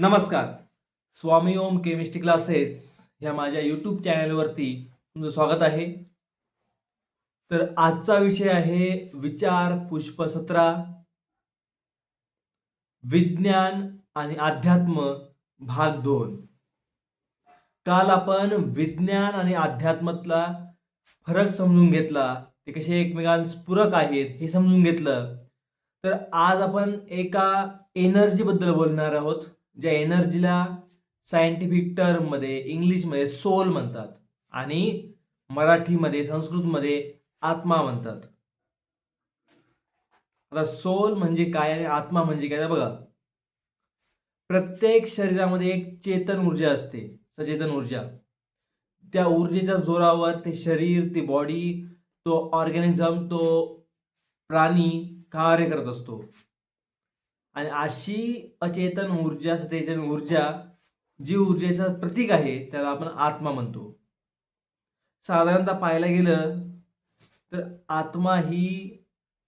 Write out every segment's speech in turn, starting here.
नमस्कार. स्वामी ओम chemistry classes ह्या माझ्या यूट्यूब चॅनलवरती तुमचं स्वागत आहे. तर आजचा विषय आहे विचार पुष्प सतरा विज्ञान आणि अध्यात्म भाग दोन. काल आपण विज्ञान आणि अध्यात्मातला फरक समजून घेतला ते कसे एकमेकांस पूरक आहेत हे समजून घेतलं. तर आज आपण एका एनर्जीबद्दल बोलणार आहोत. ज्या एनर्जीला सायंटिफिक टर्ममध्ये इंग्लिशमध्ये सोल म्हणतात आणि मराठीमध्ये संस्कृतमध्ये आत्मा म्हणतात. आता सोल म्हणजे काय आणि आत्मा म्हणजे काय? तर बघा. प्रत्येक शरीरामध्ये एक चेतन ऊर्जा असते सचेतन ऊर्जा. त्या ऊर्जेच्या जोरावर ते शरीर ती बॉडी तो ऑर्गॅनिझम तो प्राणी कार्य करत असतो. आणि अशी अचेतन ऊर्जा सचेतन ऊर्जा जी ऊर्जेचं प्रतीक आहे त्याला आपण आत्मा म्हणतो. साधारणतः पाहायला गेलं तर आत्मा ही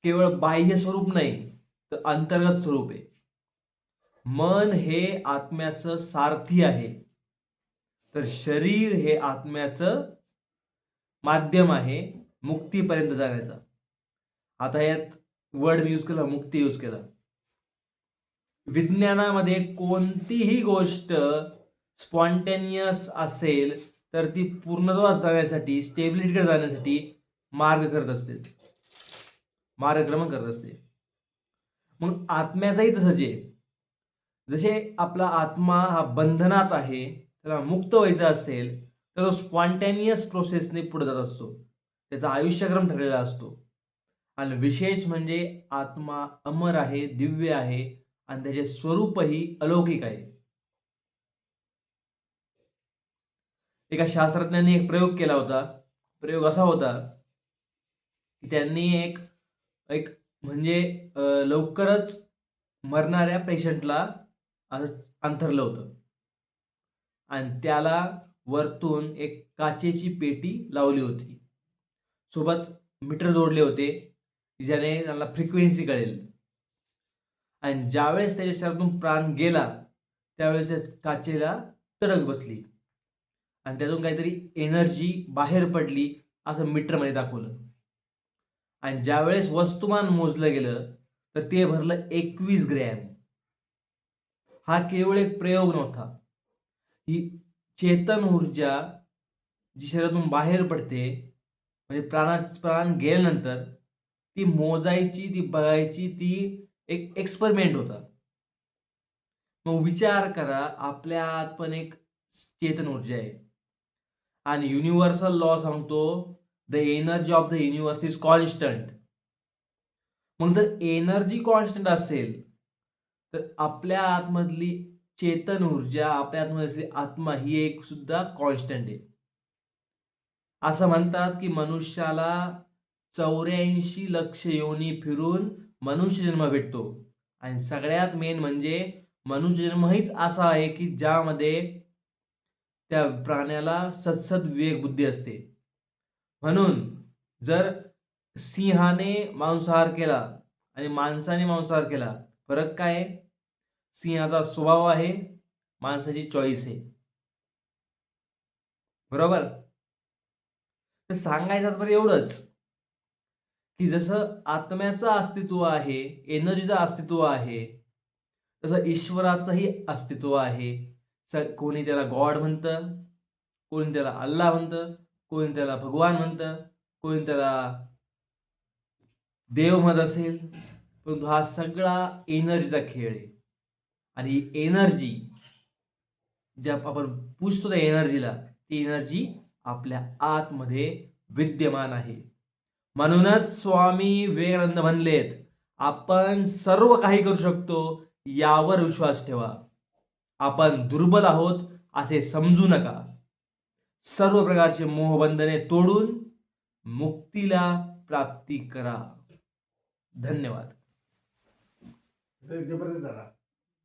केवळ बाह्य स्वरूप नाही तर अंतर्गत स्वरूप आहे. मन हे आत्म्याचं सारथी आहे. तर शरीर हे आत्म्याचं माध्यम आहे मुक्तीपर्यंत जाण्याचा. आता यात वर्ड मी यूज केला मुक्ती यूज केला. विज्ञानामध्ये कोणतीही गोष्ट स्पॉन्टेनियस असेल तर ती पूर्णत्वास जाण्यासाठी स्टेबिलिटीकडे जाण्यासाठी मार्ग करत असते. मार्गक्रमण करत असते. मग आत्म्याचाही तसंच आहे. जसे आपला आत्मा हा बंधनात आहे त्याला मुक्त व्हायचा असेल तर तो स्पॉन्टेनियस प्रोसेसने पुढे जात असतो. त्याचा आयुष्यक्रम ठरलेला असतो. आणि विशेष म्हणजे आत्मा अमर आहे दिव्य आहे आणि त्याचे स्वरूपही अलौकिक आहे. एका शास्त्रज्ञांनी एक प्रयोग केला होता. प्रयोग असा होता की त्यांनी एक एक म्हणजे लवकरच मरणाऱ्या पेशंटला असं अंथरलं होतं. आणि त्याला वरतून एक काचेची पेटी लावली होती. सोबत मीटर जोडले होते ज्याने त्याला फ्रिक्वेन्सी कळेल. आणि ज्यावेळेस त्याच्या शरीरातून प्राण गेला त्यावेळेस त्या काचेला तडक बसली. आणि त्यातून काहीतरी एनर्जी बाहेर पडली असं मीटरमध्ये दाखवलं. आणि ज्यावेळेस वस्तुमान मोजलं गेलं तर ते भरलं एकवीस ग्रॅम. हा केवळ एक प्रयोग नव्हता. ही चेतन ऊर्जा जी शरीरातून बाहेर पडते म्हणजे प्राणा प्राण गेल्यानंतर ती मोजायची ती बघायची ती एक एक्सपेरिमेंट होता. मग विचार करा आपल्या आत पण एक चेतन ऊर्जा आहे. आणि युनिव्हर्सल लॉ सांगतो the energy of the universe is constant मग जर एनर्जी कॉन्स्टंट असेल तर आपल्या आतमधली चेतन ऊर्जा आपल्या आतमधली आत्मा ही एक सुद्धा कॉन्स्टंट आहे. असं म्हणतात की मनुष्याला चौऱ्याऐंशी लक्ष योनी फिरून मनुष्य जन्म भेटतो. आणि सगळ्यात मेन म्हणजे मनुष्य जन्म हीच असा आहे की ज्यामध्ये त्या प्राण्याला सत्सद विवेक बुद्धी असते. म्हणून जर सिंहाने मांसाहार केला आणि माणसाने मांसाहार केला फरक काय आहे? सिंहाचा स्वभाव आहे माणसाची चॉईस आहे. बरोबर? तर सांगायचं तात्पर्य एवढंच. की जसं आत्म्याचं अस्तित्व आहे एनर्जीचं अस्तित्व आहे तसं ईश्वराचंही अस्तित्व आहे. स कोणी त्याला गॉड म्हणतं कोणी त्याला अल्लाह म्हणतं कोणी त्याला भगवान म्हणतं कोणी त्याला देव म्हणत असेल परंतु हा सगळा एनर्जीचा खेळ आहे. आणि एनर्जी ज्या आपण पुजतो त्या एनर्जीला ती एनर्जी आपल्या आतमध्ये विद्यमान आहे. म्हणूनच स्वामी विवेकानंद म्हणलेत आपण सर्व काही करू शकतो यावर विश्वास ठेवा. आपण दुर्बल आहोत असे समजू नका. सर्व प्रकारचे मोहबंधने तोडून मुक्तीला प्राप्ती करा. धन्यवाद. जबरदस्त झाला.